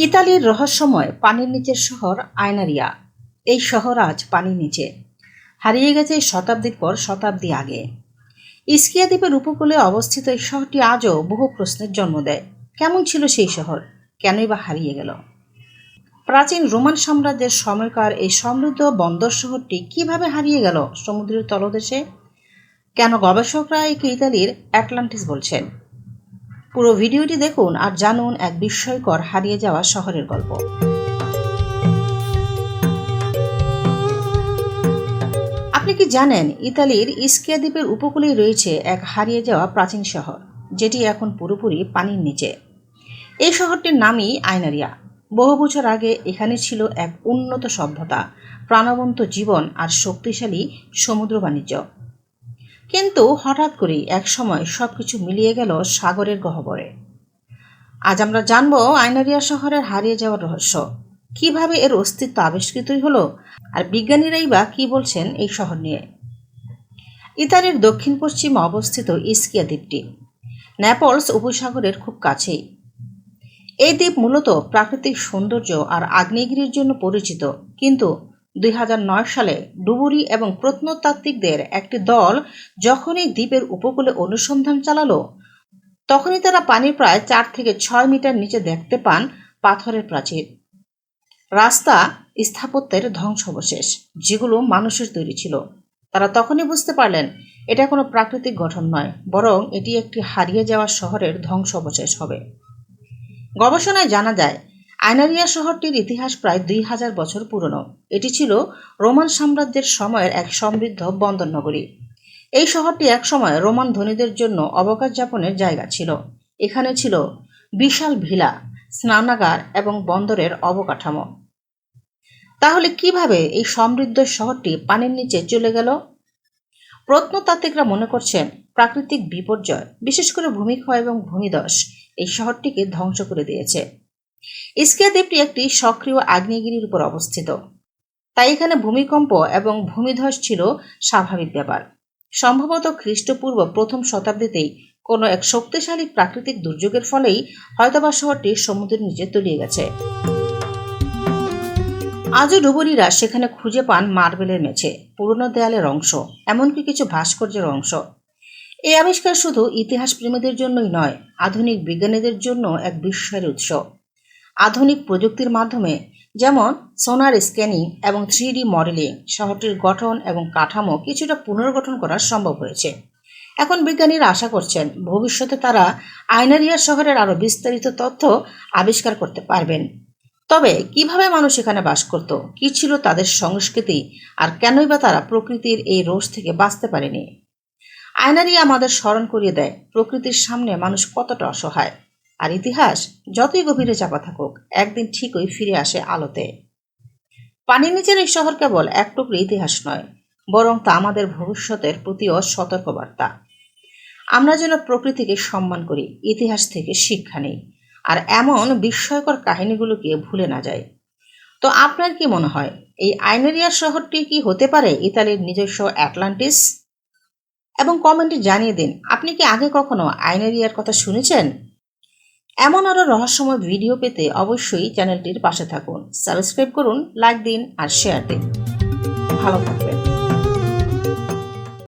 ইতালির রহস্যময় পানির নিচের শহর আয়নারিয়া। এই শহর আজ পানির নিচে। হারিয়ে গেছে শতাব্দীর পর শতাব্দী আগে। ইস্কিয়া দ্বীপের উপকূলে অবস্থিত এই শহরটি আজও বহু প্রশ্নের জন্ম দেয়। কেমন ছিল সেই শহর? কেনই বা হারিয়ে গেল? প্রাচীন রোমান সাম্রাজ্যের সময়কার এই সমৃদ্ধ বন্দর শহরটি কীভাবে হারিয়ে গেল সমুদ্রের তলদেশে? কেন গবেষকরা একে ইতালির অ্যাটলান্টিস বলছেন? পুরো ভিডিওটি দেখুন আর জানুন এক বিস্ময়কর হারিয়ে যাওয়া শহরের গল্প। আপনি কি জানেন, ইতালির ইস্কিয়া দ্বীপের উপকূলেই রয়েছে এক হারিয়ে যাওয়া প্রাচীন শহর, যেটি এখন পুরোপুরি পানির নিচে। এই শহরটির নামই আয়নারিয়া বহু বছর আগে এখানে ছিল এক উন্নত সভ্যতা, প্রাণবন্ত জীবন আর শক্তিশালী সমুদ্র বাণিজ্য। কিন্তু হঠাৎ করেই এক সময় সবকিছু মিলিয়ে গেল সাগরের গহ্বরে। আজ আমরা জানব আইনারিয়া শহরের হারিয়ে যাওয়ার রহস্য। কীভাবে এর অস্তিত্ব আবিষ্কৃতই হলো আর বিজ্ঞানীরাই বা কি বলছেন এই শহর নিয়ে? ইতালির দক্ষিণ পশ্চিমে অবস্থিত ইস্কিয়া দ্বীপটি নেপলস উপসাগরের খুব কাছেই। এই দ্বীপ মূলত প্রাকৃতিক সৌন্দর্য আর আগ্নেয়গিরির জন্য পরিচিত, কিন্তু দুই হাজার নয় সালে ডুবুরি এবং প্রত্নতাত্ত্বিকদের একটি দল যখনই দ্বীপের উপকূলে অনুসন্ধান চালালো, তখনই তারা পানির প্রায় চার থেকে ছয় মিটার নিচে দেখতে পান পাথরের প্রাচীর। রাস্তা স্থাপত্যের ধ্বংসাবশেষ, যেগুলো মানুষের তৈরি ছিল। তারা তখনই বুঝতে পারলেন, এটা কোনো প্রাকৃতিক গঠন নয়, বরং এটি একটি হারিয়ে যাওয়া শহরের ধ্বংসাবশেষ হবে। গবেষণায় জানা যায় আইনারিয়া শহরটির ইতিহাস প্রায় দুই হাজার বছর পুরনো। এটি ছিল রোমান সাম্রাজ্যের সময়ের এক সমৃদ্ধ বন্দর নগরী। এই শহরটি একসময় রোমান ধনীদের জন্য অবকাশ যাপনের জায়গা ছিল। এখানে ছিল বিশাল ভিলা, স্নানাগার এবং বন্দরের অবকাঠামো। তাহলে কীভাবে এই সমৃদ্ধ শহরটি পানির নিচে চলে গেল? প্রত্নতাত্ত্বিকরা মনে করছেন প্রাকৃতিক বিপর্যয়, বিশেষ করে ভূমিক্ষয় এবং ভূমিদশ এই শহরটিকে ধ্বংস করে দিয়েছে। ইস্কিয়া দ্বীপটি একটি সক্রিয় আগ্নেয়গিরির উপর অবস্থিত। তাই এখানে ভূমিকম্প এবং ভূমিধস ছিল স্বাভাবিক ব্যাপার। সম্ভবত খ্রিস্টপূর্ব প্রথম শতাব্দীতেই কোনো এক শক্তিশালী প্রাকৃতিক দুর্যোগের ফলেই হয়তোবা শহরটি সমুদ্রের নিচে তলিয়ে গেছে। আজও ডুবুরিরা সেখানে খুঁজে পান মার্বেলের মেঝে, পুরনো দেয়ালের অংশ, এমনকি কিছু ভাস্কর্যের অংশ। এই আবিষ্কার শুধু ইতিহাস প্রেমীদের জন্যই নয়, আধুনিক বিজ্ঞানীদের জন্য এক বিস্ময়ের উৎস। আধুনিক প্রযুক্তির মাধ্যমে, যেমন সোনার স্ক্যানিং এবং থ্রি মডেলিং শহরটির গঠন এবং কাঠামো কিছুটা পুনর্গঠন করা সম্ভব হয়েছে। এখন বিজ্ঞানীরা আশা করছেন ভবিষ্যতে তারা আইনারিয়া শহরের আরও বিস্তারিত তথ্য আবিষ্কার করতে পারবেন। তবে কীভাবে মানুষ এখানে বাস করত, কি ছিল তাদের সংস্কৃতি, আর কেনই বা তারা প্রকৃতির এই রোষ থেকে বাঁচতে পারেনি? আয়নারি আমাদের স্মরণ করিয়ে দেয়, প্রকৃতির সামনে মানুষ কতটা অসহায়। আর ইতিহাস যতই গভীরে চাপা থাকুক, একদিন ঠিকই ফিরে আসে আলোতে। পানির নিচের এই শহর কেবল এক টুকরো ইতিহাস নয়, বরং তা আমাদের ভবিষ্যতের প্রতিও সতর্কবার্তা। আমরা যেন প্রকৃতিকে সম্মান করি, ইতিহাস থেকে শিক্ষা নেই, আর এমন বিস্ময়কর কাহিনীগুলোকে ভুলে না যায় তো আপনার কি মনে হয়, এই আইনেরিয়া শহরটি কি হতে পারে ইতালির নিজস্ব অ্যাটলান্টিস? এবং কমেন্টে জানিয়ে দিন, আপনি কি আগে কখনো আইনেরিয়ার কথা শুনেছেন? এমন আরও রহস্যময় ভিডিও পেতে অবশ্যই চ্যানেলটির পাশে থাকুন। সাবস্ক্রাইব করুন, লাইক দিন আর শেয়ার দিন। ভালো থাকবেন।